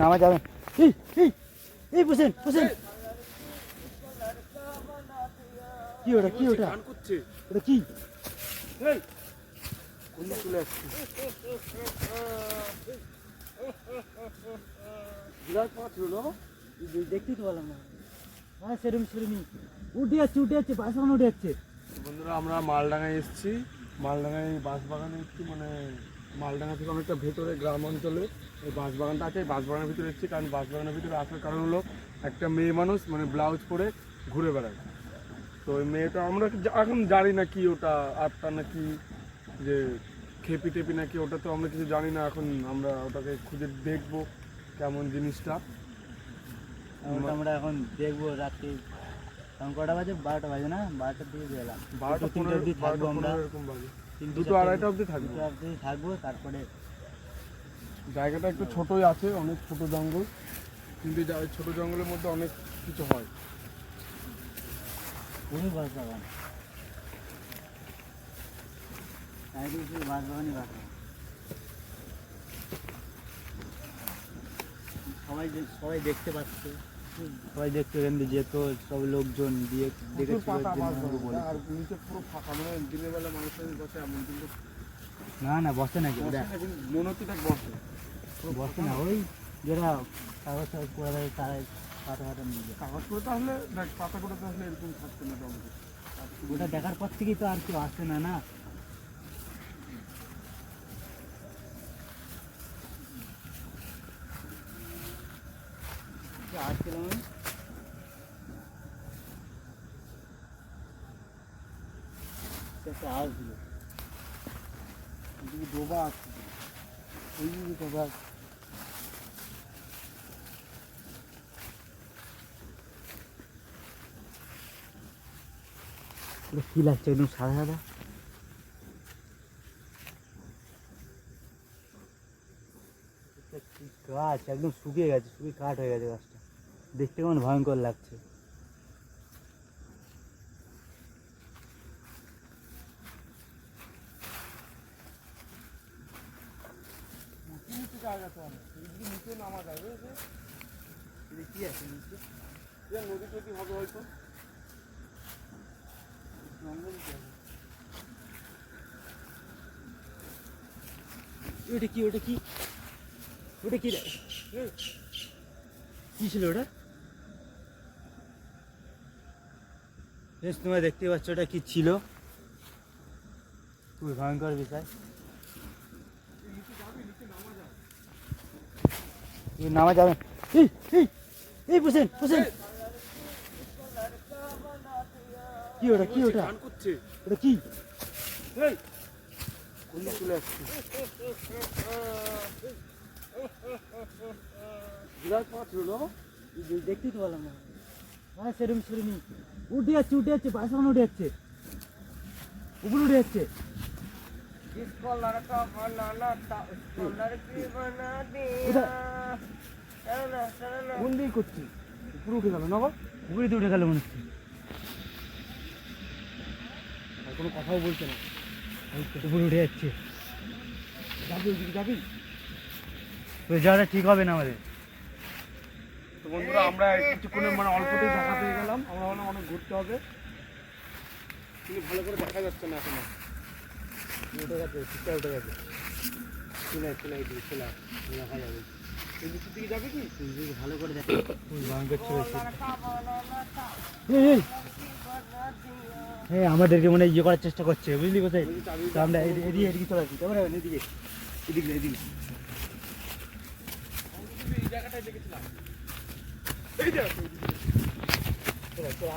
নামা যাবেন এই এই এই বসেন বসেন। কি ওটা কি ওটা? ওটা কি? চলে আসছে বিরাট দেখতেই তো না। হ্যাঁ সেরম সেরমই। উঠে যাচ্ছে উঠে যাচ্ছে বাস উঠে যাচ্ছে। বন্ধুরা আমরা মালডাঙ্গায় এসেছি। মালডাঙ্গায় বাঁশ বাগানে এসেছি মানে মালডাঙ্গা থেকে অনেকটা ভেতরে গ্রাম অঞ্চলে এই বাঁশবাগানটা আছে। এই বাঁশ ভিতরে এসেছি কারণ বাঁশ বাগানের ভিতরে আসার কারণ হলো একটা মেয়ে মানুষ মানে ব্লাউজ পরে ঘুরে বেড়ায়। তো ওই মেয়েটা আমরা এখন জানি না কি ওটা আটটা না কি যে খেপি টেপি নাকি ওটা তো আমরা কিছু জানি না। এখন আমরা ওটাকে খুঁজে দেখব কেমন জিনিসটা। আমরা এখন দেখব রাত্রি এখন কটা বাজে? বারোটা বাজে না? বারোটার দিকে গেলাম। বারোটা পনেরো থাকব আমরা। এরকম বাজে। দুটো আড়াইটা অবধি থাকব। দুটো অবধি থাকব তারপরে জায়গাটা একটু ছোটই আছে অনেক ছোট জঙ্গল কিন্তু ছোট জঙ্গলের মধ্যে অনেক কিছু হয়। খুবই বাস বাগান চারিদিকে বাস বাগানই বাস সবাই সবাই দেখতে পাচ্ছে। সবাই দেখতে এখান যেত সব লোকজন দিয়ে দেখে আর নিচে পুরো ফাঁকা মানে দিনের বেলা মানুষের বসে এমন কিন্তু না না বসে নাকি? বসে না, কিন্তু মনে হচ্ছে দেখ বসে বসে না ওই যারা কাগজ টাগজ করে দেয় তারাই পাতা নিয়ে যায়। কাগজ করে তাহলে দেখ পাতা করে তাহলে এরকম থাকতো না ওটা দেখার পর থেকেই তো আর কেউ আসে না না আসছিলাম আমি একটা আওয়াজ দিল কিন্তু ডোবা আছে ওই যে বাবা কি লাগছে একদম সাদা সাদা এটা কি গাছ একদম শুকিয়ে গেছে শুকিয়ে কাঠ হয়ে গেছে গাছটা দেখতে কেমন ভয়ঙ্কর লাগছে নিচে নিচে কি আছে নিচে? ওটা কি ওটা? ওটা তোমরা দেখতে পাচ্ছ ওটা কি ছিল। খুবই ভয়ঙ্কর বিষয়। এই নামা এই এই এই বসেন বসেন। কি ওটা কি ওটা? ওটা কি? চলে দেখতেই তো পারলাম না। সেরম উঠে যাচ্ছে উঠে যাচ্ছে বাস বাগান উঠে যাচ্ছে। উপরে উঠে যাচ্ছে। जिसको लड़का बनाना था उसको लड़की बना दिया उधर। चलो ना चलो ना কোন দিকে করছি উপরে উঠে গেল না গো? উপরে দিয়ে উঠে গেল মনে হচ্ছে আর কোনো কথাও বলছে না এই তো উপরে উঠে যাচ্ছে যাবি ওইদিকে যাবি তো যাওয়াটা ঠিক হবে না আমাদের তো বন্ধুরা আমরা কিছুক্ষণের মানে অল্পতেই দেখা পেয়ে গেলাম আমরা মানে অনেক ঘুরতে হবে কিন্তু ভালো করে দেখা যাচ্ছে না এখন উঠে গেছে ঠিকঠাক উঠে গেছে চুলাই চুলাই দিয়ে চুলা চুলা খাই যাবে যাবে কি ভালো করে দেখ হ্যাঁ আমাদেরকে মনে ইয়ে করার চেষ্টা করছে, বুঝলি কোথায়? তো আমরা এদিকে এদিকে চলে আসি কেমন এদিকে এদিকে এদিকে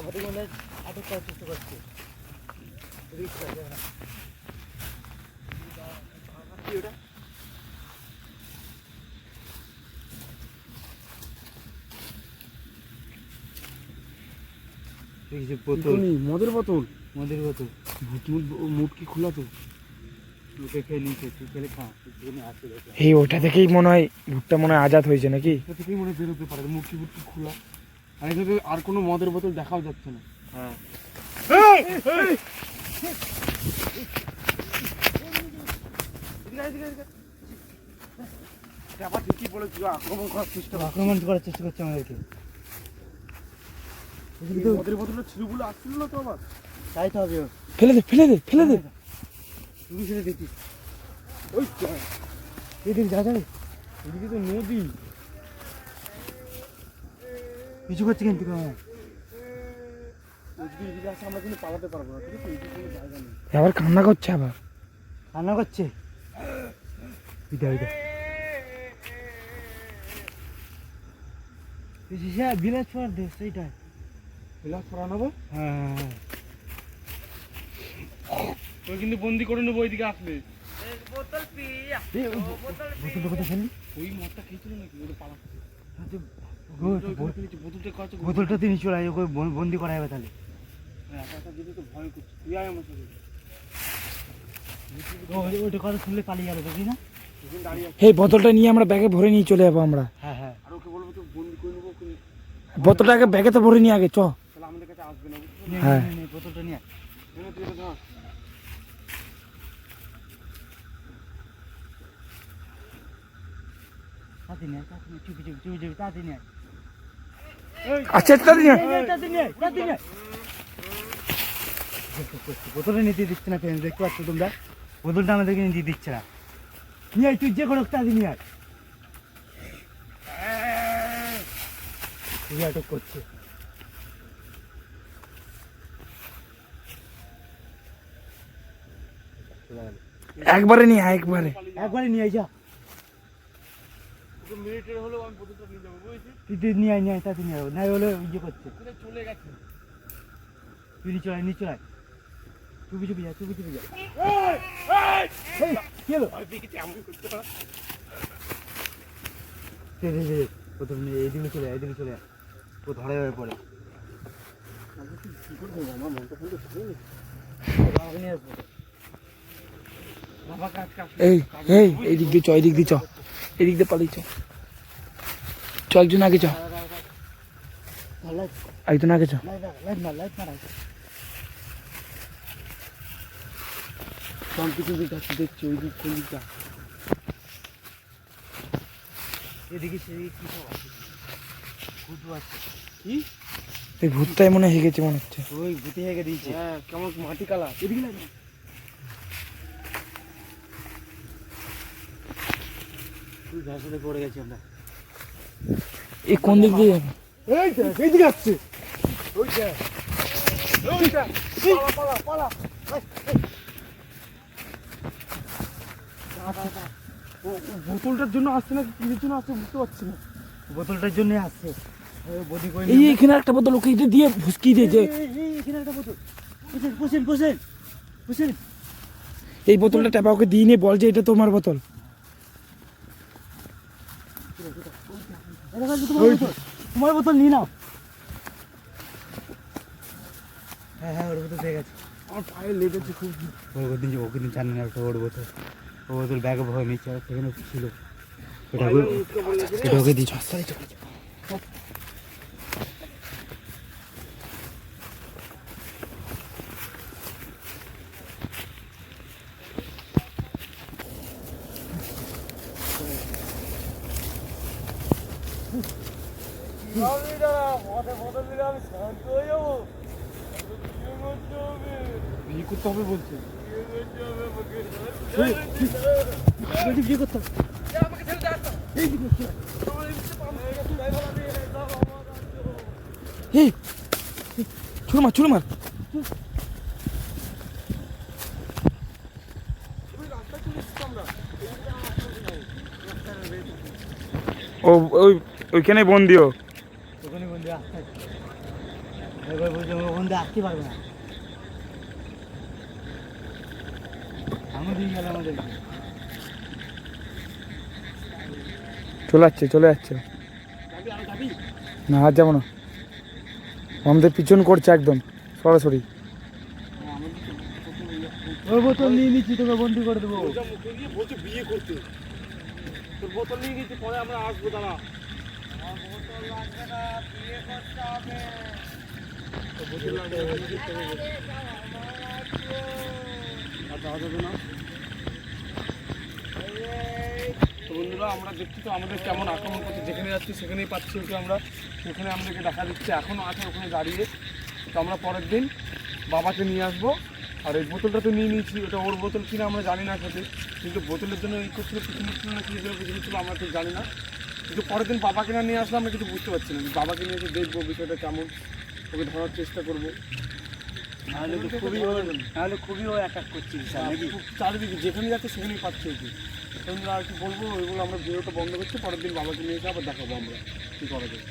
আমাদের মনে হয় আটক করার চেষ্টা করছে। কি ওটা মদের বোতল। মদের বোতল। মুখ মুখ কি খোলা তো? এই ওটা থেকেই মনে হয় ভুট্টা মনে হয় আজাদ হয়েছে নাকি? থেকেই মনে হয় বেরোতে পারে মুখি মুখি খোলা। আর এখানে আর কোনো মদের বোতল দেখাও যাচ্ছে না। হ্যাঁ। আক্রমণ করার চেষ্টা করছে আমাদেরকে ফেলে দে ফেলে দে ফেলে দে দেখি ওই যা এদিকে তো কিছু করছে কিন্তু আবার কান্না করছে আবার। রান্না করছে? এটা এটা হ্যাঁ বিলাস পড়ার দেশ এইটা বিলাস পড়া নেব হ্যাঁ। ওই কিন্তু বন্দি করে নেব ওইদিকে আসলে। বোতল ওই মদটা খেয়েছিল নাকি? ওটা পালাচ্ছে। আচ্ছা, বোতলটা তিনি চলে আসবে বন্দি করা যাবে তাহলে। হ্যাঁ, ওইটা কথা শুনলে পালিয়ে যাবে বুঝলি না? এই বোতলটা নিয়ে আমরা ব্যাগে ভরে নিয়ে চলে যাব আমরা। হ্যাঁ হ্যাঁ। আর ওকে বলব তো বন্দি করে নেব বোতলটা আগে ব্যাগে তো ভরে নিয়ে আগে চ। তাহলে আমাদের কাছে আসবে না। নিয়ে, হ্যাঁ। বোতলটা নিয়ে। আচ্ছা বোতলে নিতে দিচ্ছে না ফ্রেন্ড দেখতে পাচ্ছ তোমরা? বোতলটা আমাদেরকে নিতে দিচ্ছে না। নিয়ে আয় তুই যে কোনো তাড়াতাড়ি নিয়ে আয়। তুই আটক করছে। একবারে নিয়ে আয় একবারে। একবারে নিয়ে আয় যা। ওকে মিনিটের হলেও আমি বোতলটা নিয়ে যাব বুঝেছিস? তুই তুই নিয়ে আয় নিয়ে আয় তাড়াতাড়ি নিয়ে আয় নাই হলে ইয়ে করছে। চলে গেছে। তুই নিচে আয় নিচে আয়। চুপি চুপি যা চুপি যা। কি হলো প্রথম নিয়ে এদিকে চলে এদিকে চলে ও ধরা হয়ে পড়ে। কি আমার মনটা ফোনটা এই এই এই দিক দিয়ে চ এই দিক দিয়ে চ। এই দিক দিয়ে পালিয়ে চ। চ একজন আগে চ। লাইট একজন আগে চ। যাচ্ছে দেখছি ওই দিক কোন দিকটা এদিকে সেদিকে কি সব আছে? ভূত আছে। কি? এই ভূতটাই মনে হয় হেগেছে মনে হচ্ছে। ওই ভূতে হেগে দিয়েছে। হ্যাঁ কেমন মাটি কালার? এদিকে ঘাসে পড়ে গেছি আমরা। এই কোন দিক দিয়ে যাবে? এই দেখ এইদিকে আসছে। ওই দেখ ওই দেখ পালা পালা বোতলটার জন্য আসছে না কিসের জন্য আসছে বুঝতে পারছি না। বোতলটার জন্য আসছে। এই এখানে একটা বোতল ওকে এটা দিয়ে ভুসকি দিয়েছে এখানে একটা বোতল। বসেন বসেন বসেন এই বোতলটা টেপা ওকে দিয়ে নিয়ে বল যে এটা তোমার বোতল। তোমার বোতল। নিয়ে নাও। হ্যাঁ হ্যাঁ ওর বোতল পেয়ে গেছে। আমার পায়ে লেগেছে খুব। ওর বোতল নিয়ে ওকে নিয়ে জানি না একটা ওর বোতল। ও বোতল ব্যাগে ভয় নিচ্ছে আর সেখানে ছিল। এটা ওকে- এটা ওকে দিয়েছ আমি দাঁড়া মাথায় বোতল দিলে আমি শান্ত হয়ে যাব? বিয়ে করতে হবে বিয়ে করতে হবে বলছে। ছেড়ে মার ছুড়ে মার ও ওই ওইখানে বন্দিও ওখানে আমার আসতে পারবে না আমি দিয়ে গেল আমাদের চলে যাচ্ছে চলে যাচ্ছে না, আর যাব না। আমাদের পিছন করছে একদম, সরাসরি। ওই বোতল নিয়ে নিচ্ছি, তোকে বন্দি করে দেবো। বিয়ে বোতল নিয়ে গেছি পরে আমরা আসব, দাঁড়া। বোতল না বিয়ে করতে হবে বোতল লাগবে না, বিয়ে করতে হবে। আর যাওয়া যাবে না তো বন্ধুরা আমরা দেখছি তো আমাদের কেমন আক্রমণ করছে। যেখানে যাচ্ছি সেখানেই পাচ্ছি ওকে আমরা। সেখানে আমাদেরকে দেখা দিচ্ছে এখনও আছে ওখানে দাঁড়িয়ে। তো আমরা পরের দিন বাবাকে নিয়ে আসব। আর এই বোতলটা তো নিয়ে নিয়েছি ওটা ওর বোতল কিনা আমরা জানি না সাথে। কিন্তু বোতলের জন্য এই করছিল পিছনে ছিল না কি ছিল পিছনে ছিল আমরা ঠিক জানি না। কিন্তু পরের দিন বাবাকে না নিয়ে আসলে আমরা কিছু বুঝতে পারছি না। বাবাকে নিয়ে এসে দেখব বিষয়টা কেমন। ওকে ধরার চেষ্টা করব। তাহলে তো খুবই ও তাহলে খুবই ও অ্যাটাক করছে খুব চারিদিকে যেখানে যাচ্ছে সেখানেই পাচ্ছে ওকে। তোমরা আর কি বলব, ওইগুলো আমরা ভিডিওটা বন্ধ করছি, পরের দিন বাবাকে নিয়ে এসে আবার দেখাবো আমরা কী করা যায়।